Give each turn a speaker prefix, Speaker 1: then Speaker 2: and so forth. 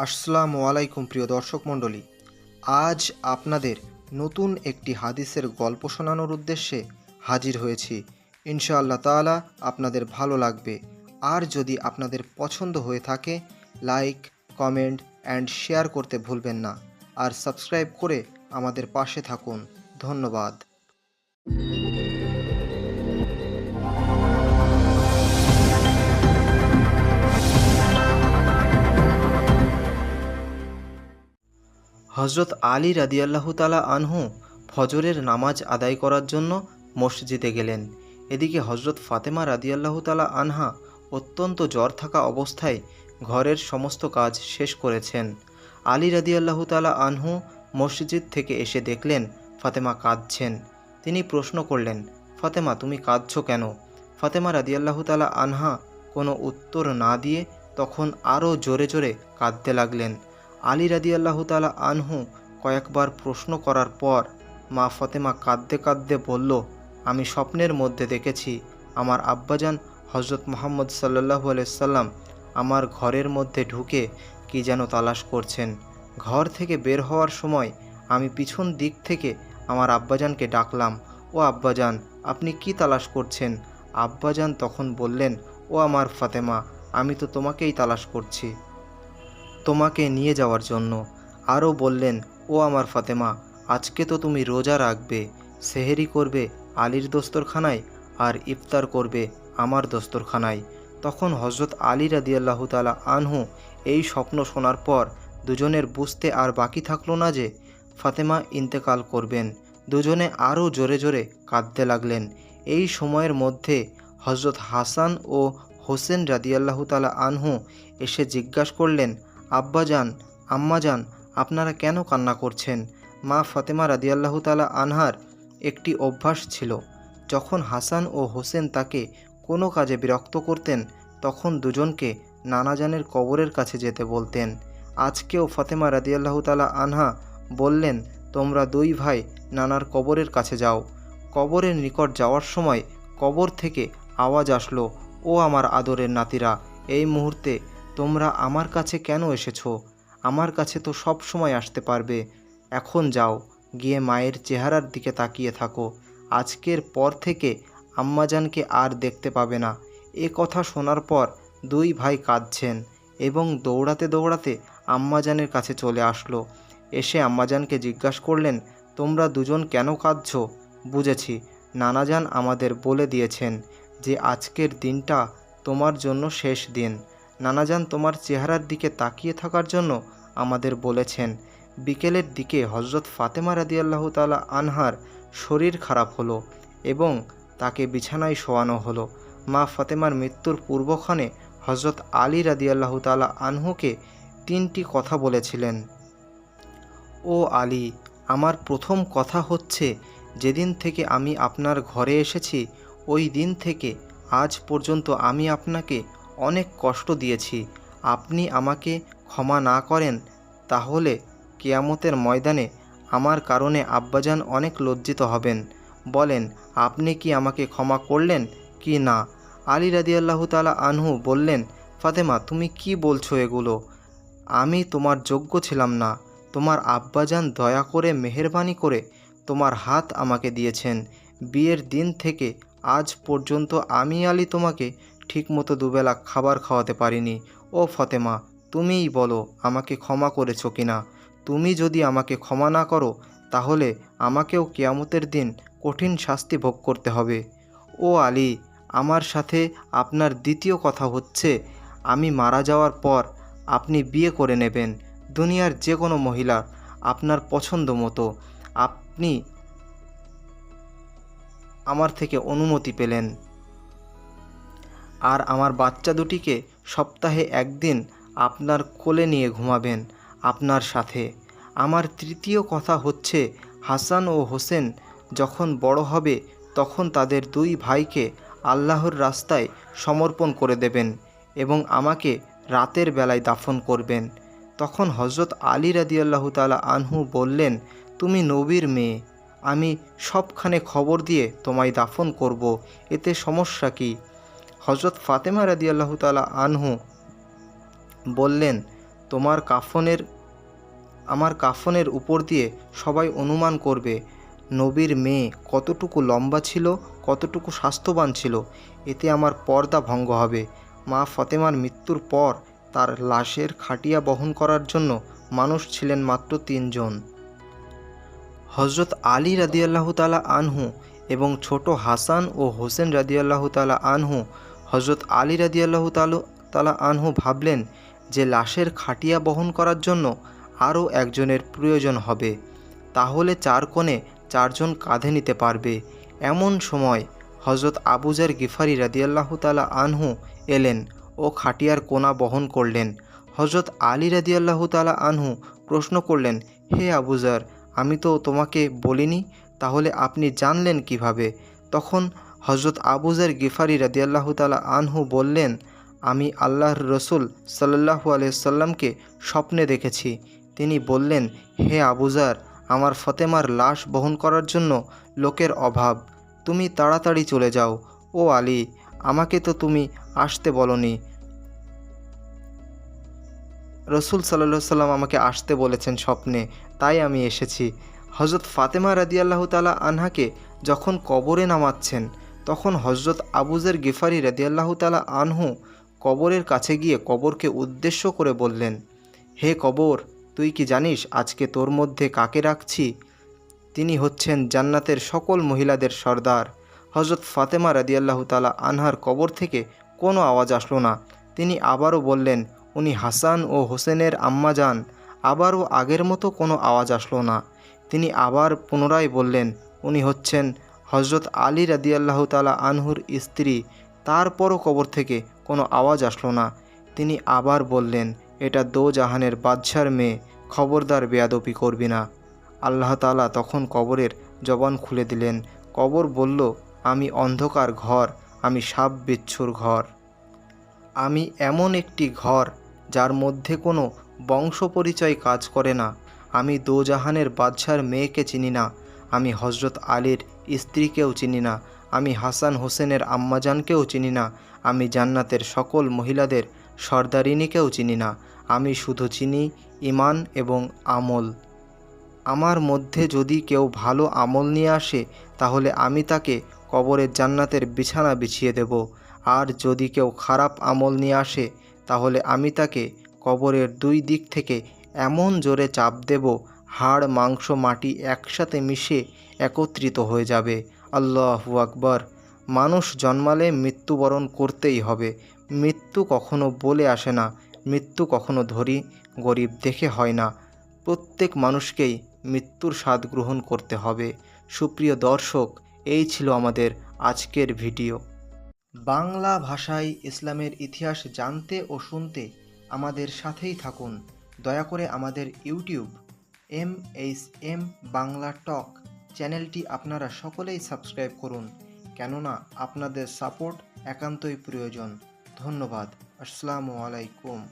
Speaker 1: আসসালামু আলাইকুম প্রিয় দর্শক মণ্ডলী। আজ আপনাদের নতুন একটি হাদিসের গল্প শোনানোর উদ্দেশ্যে হাজির হয়েছি। ইনশাআল্লাহ তাআলা আপনাদের ভালো লাগবে। আর যদি আপনাদের পছন্দ হয়ে থাকে, লাইক, কমেন্ট অ্যান্ড শেয়ার করতে ভুলবেন না। আর সাবস্ক্রাইব করে আমাদের পাশে থাকুন। ধন্যবাদ। হজরত আলী রাদিয়াল্লাহু তালা আনহু ফজরের নামাজ আদায় করার জন্য মসজিদে গেলেন। এদিকে হজরত ফাতেমা রাদিয়াল্লাহু তালা আনহা অত্যন্ত জ্বর থাকা অবস্থায় ঘরের সমস্ত কাজ শেষ করেছেন। আলী রাদিয়াল্লাহু তালা আনহু মসজিদ থেকে এসে দেখলেন, ফাতেমা কাঁদছেন। তিনি প্রশ্ন করলেন, ফাতেমা, তুমি কাঁদছ কেন? ফাতেমা রাদিয়াল্লাহু তালা আনহা কোনো উত্তর না দিয়ে তখন আরও জোরে জোরে কাঁদতে লাগলেন। আলী রাদিয়াল্লাহু তালা আনহু কয়েকবার প্রশ্ন করার পর মা ফতেমা কাঁদতে কাঁদতে বলল, আমি স্বপ্নের মধ্যে দেখেছি। আমার আব্বাজান হজরত মোহাম্মদ সাল্লাহু আলাইসাল্লাম আমার ঘরের মধ্যে ঢুকে কি যেন তালাশ করছেন। ঘর থেকে বের হওয়ার সময় আমি পিছন দিক থেকে আমার আব্বাজানকে ডাকলাম, ও আব্বাজান, আপনি কি তালাশ করছেন? আব্বাজান তখন বললেন, ও আমার ফাতেমা, আমি তো তোমাকেই তালাশ করছি। তোমাকে নিয়ে যাওয়ার জন্য। আরও বললেন, ও আমার ফাতেমা, আজকে তো তুমি রোজা রাখবে, সেহেরি করবে আলীর দস্তরখানায় আর ইফতার করবে আমার দস্তরখানায়। তখন হজরত আলী রাদিয়াল্লাহু তালা আনহু এই স্বপ্ন শোনার পর দুজনের বুঝতে আর বাকি থাকল না যে ফাতেমা ইন্তেকাল করবেন। দুজনে আরও জোরে জোরে কাঁদতে লাগলেন। এই সময়ের মধ্যে হজরত হাসান ও হোসেন রাদিয়াল্লাহু তালা আনহু এসে জিজ্ঞাসা করলেন আব্বাজান আম্মাজান আপনারা কেন কান্না করছেন? মা ফাতেমা রাদিয়াল্লাহু তালা আনহার একটি অভ্যাস ছিল, যখন হাসান ও হোসেন তাকে কোনো কাজে বিরক্ত করতেন, তখন দুজনকে নানাজানের কবরের কাছে যেতে বলতেন। আজকেও ফাতেমা রাদিয়াল্লাহু তালা আনহা বললেন, তোমরা দুই ভাই নানার কবরের কাছে যাও। কবরের নিকট যাওয়ার সময় কবর থেকে আওয়াজ আসলো, ও আমার আদরের নাতিরা, এই মুহূর্তে তোমরা আমার কাছে কেন এসেছ? আমার কাছে তো সব সময় আসতে পারবে। এখন যাও, গিয়ে মায়ের চেহারার দিকে তাকিয়ে থাকো। আজকের পর থেকে আম্মাজানকে আর দেখতে পাবে না। এ কথা শোনার পর দুই ভাই কাঁদছেন এবং দৌড়াতে দৌড়াতে আম্মাজানের কাছে চলে আসলো। এসে আম্মাজানকে জিজ্ঞাসা করলেন, তোমরা দুজন কেন কাঁদছ? বুঝেছি। নানাজান আমাদের বলে দিয়েছেন যে, আজকের দিনটা তোমার জন্য শেষ দিন। নানাজান তোমার চেহারার দিকে তাকিয়ে থাকার জন্য আমাদের বলেছেন। বিকেলের দিকে হজরত ফাতেমা রাদিয়াল্লাহু তালা আনহার শরীর খারাপ হলো এবং তাকে বিছানায় শোয়ানো হলো। মা ফাতেমার মৃত্যুর পূর্বক্ষণে হজরত আলী রাদিয়াল্লাহু তালা আনহুকে তিনটি কথা বলেছিলেন। ও আলী, আমার প্রথম কথা হচ্ছে, যেদিন থেকে আমি আপনার ঘরে এসেছি, ওই দিন থেকে আজ পর্যন্ত আমি আপনাকে অনেক কষ্ট দিয়েছি। আপনি আমাকে ক্ষমা না করেন, তাহলে কেয়ামতের ময়দানে আমার কারণে আব্বাজান অনেক লজ্জিত হবেন। বলেন, আপনি কি আমাকে ক্ষমা করলেন কি না? আলী রাদিয়াল্লাহু তালা আনহু বললেন, ফাতেমা, তুমি কি বলছো এগুলো? আমি তোমার যোগ্য ছিলাম না। তোমার আব্বাজান দয়া করে, মেহরবানি করে তোমার হাত আমাকে দিয়েছেন। বিয়ের দিন থেকে আজ পর্যন্ত আমি আলী তোমাকে ঠিকমতো দুবেলা খাবার খাওয়াতে পারিনি। ও ফতেমা, তুমিই বলো, আমাকে ক্ষমা করেছ কিনা? তুমি যদি আমাকে ক্ষমা না করো, তাহলে আমাকেও কেয়ামতের দিন কঠিন শাস্তি ভোগ করতে হবে। ও আলী, আমার সাথে আপনার দ্বিতীয় কথা হচ্ছে, আমি মারা যাওয়ার পর আপনি বিয়ে করে নেবেন। দুনিয়ার যে কোনো মহিলা আপনার পছন্দ মতো, আপনি আমার থেকে অনুমতি পেলেন। আর আমার বাচ্চা দুটিকে সপ্তাহে একদিন আপনার কোলে নিয়ে ঘুমাবেন আপনার সাথে। আমার তৃতীয় কথা হচ্ছে, হাসান ও হোসেন যখন বড় হবে, তখন তাদের দুই ভাইকে আল্লাহর রাস্তায় সমর্পণ করে দেবেন এবং আমাকে রাতের বেলায় দাফন করবেন। তখন হজরত আলী রাদিয়াল্লাহু তালা আনহু বললেন, তুমি নবীর মেয়ে। আমি সবখানে খবর দিয়ে তোমায় দাফন করব। এতে সমস্যা কী? হজরত ফাতেমা রাদিয়াল্লাহু তালা আনহু বললেন, তোমার কাফনের আমার কাফনের উপর দিয়ে সবাই অনুমান করবে, নবীর মেয়ে কতটুকু লম্বা ছিল, কতটুকু স্বাস্থ্যবান ছিল, এতে আমার পর্দা ভঙ্গ হবে। মা ফতেমার মৃত্যুর পর তার লাশের খাটিয়া বহন করার জন্য মানুষ ছিলেন মাত্র তিনজন। হজরত আলী রাদিয়াল্লাহু তালা আনহু এবং ছোট হাসান ও হোসেন রাদিয়াল্লাহু তালা আনহু হজরত আলী রাদিয়াল্লাহু তালু তালা আনহু ভাবলেন যে লাশের খাটিয়া বহন করার জন্য আরও একজনের প্রয়োজন হবে। তাহলে চার কোণে চারজন কাঁধে নিতে পারবে। এমন সময় হজরত আবুজার গিফারি রাদিয়াল্লাহু তালা আনহু এলেন ও খাটিয়ার কোনা বহন করলেন। হজরত আলী রাদিয়াল্লাহু তালা আনহু প্রশ্ন করলেন, হে আবুজার আমি তো তোমাকে বলিনি, তাহলে আপনি জানলেন কীভাবে? তখন হজরত আবুজার গিফারি রাদিয়াল্লাহু তালা আনহু বললেন, আমি আল্লাহর রসুল সাল্লাহু আলাইসাল্লামকে স্বপ্নে দেখেছি। তিনি বললেন, হে আবুজার আমার ফতেমার লাশ বহন করার জন্য লোকের অভাব। তুমি তাড়াতাড়ি চলে যাও। ও আলী, আমাকে তো তুমি আসতে বলনি। রসুল সাল্লাহ সাল্লাম আমাকে আসতে বলেছেন স্বপ্নে। তাই আমি এসেছি। হজরত ফাতেমা রাদিয়াল্লাহু তালা আনহাকে যখন কবরে নামাচ্ছেন তখন হজরত আবুজের গেফারি রাদিয়াল্লাহু তালা আনহু কবরের কাছে গিয়ে কবরকে উদ্দেশ্য করে বললেন, হে কবর, তুই কি জানিস আজকে তোর মধ্যে কাকে রাখছি? তিনি হচ্ছেন জান্নাতের সকল মহিলাদের সর্দার। হজরত ফাতেমা রাদিয়াল্লাহু তালা আনহার কবর থেকে কোনো আওয়াজ আসলো না। তিনি আবারও বললেন, উনি হাসান ও হোসেনের আম্মা যান। আবারও আগের মতো কোনো আওয়াজ আসলো না। তিনি আবার পুনরায় বললেন, উনি হচ্ছেন হজরত আলী রাদিয়াল্লাহু তালা আনহুর স্ত্রী তারপরও কবর থেকে কোনো আওয়াজ আসলো না। তিনি আবার বললেন, এটা দো জাহানের বাদশার মেয়ে, খবরদার বেয়াদপি করবি না। আল্লাহ তালা তখন কবরের জবান খুলে দিলেন। কবর বলল, আমি অন্ধকার ঘর, আমি সাপ বিচ্ছুর ঘর। আমি এমন একটি ঘর, যার মধ্যে কোনো বংশ পরিচয় কাজ করে না। আমি দোজাহানের বাদশার মেয়েকে চিনি না। আমি হজরত আলীর স্ত্রীকেও চিনি না, আমি হাসান হোসেনের আম্মাজানকেও চিনি না, আমি জান্নাতের সকল মহিলাদের সর্দারিনীকেও চিনি না, আমি শুধু চিনি ইমান এবং আমল। আমার মধ্যে যদি কেউ ভালো আমল নিয়ে আসে, তাহলে আমি তাকে কবরের জান্নাতের বিছানা বিছিয়ে দেব। আর যদি কেউ খারাপ আমল নিয়ে আসে, তাহলে আমি তাকে কবরের দুই দিক থেকে এমন জোরে চাপ দেব হাড়, মাংস, মাটি একসাথে মিশে একত্রিত হয়ে যাবে। আল্লাহ আকবর। মানুষ জন্মালে মৃত্যুবরণ করতেই হবে। মৃত্যু কখনো বলে আসে না, মৃত্যু কখনো ধরি গরিব দেখে হয় না। প্রত্যেক মানুষকেই মৃত্যুর স্বাদ গ্রহণ করতে হবে। সুপ্রিয় দর্শক, এই ছিল আমাদের আজকের ভিডিও। বাংলা ভাষায় ইসলামের ইতিহাস জানতে ও শুনতে আমাদের সাথেই থাকুন। দয়া করে আমাদের YouTube M H M Bangla talk চ্যানেলটি আপনারা সকলেই সাবস্ক্রাইব করুন। কেননা আপনাদের সাপোর্ট একান্তই প্রয়োজন। ধন্যবাদ। আসসালামু আলাইকুম।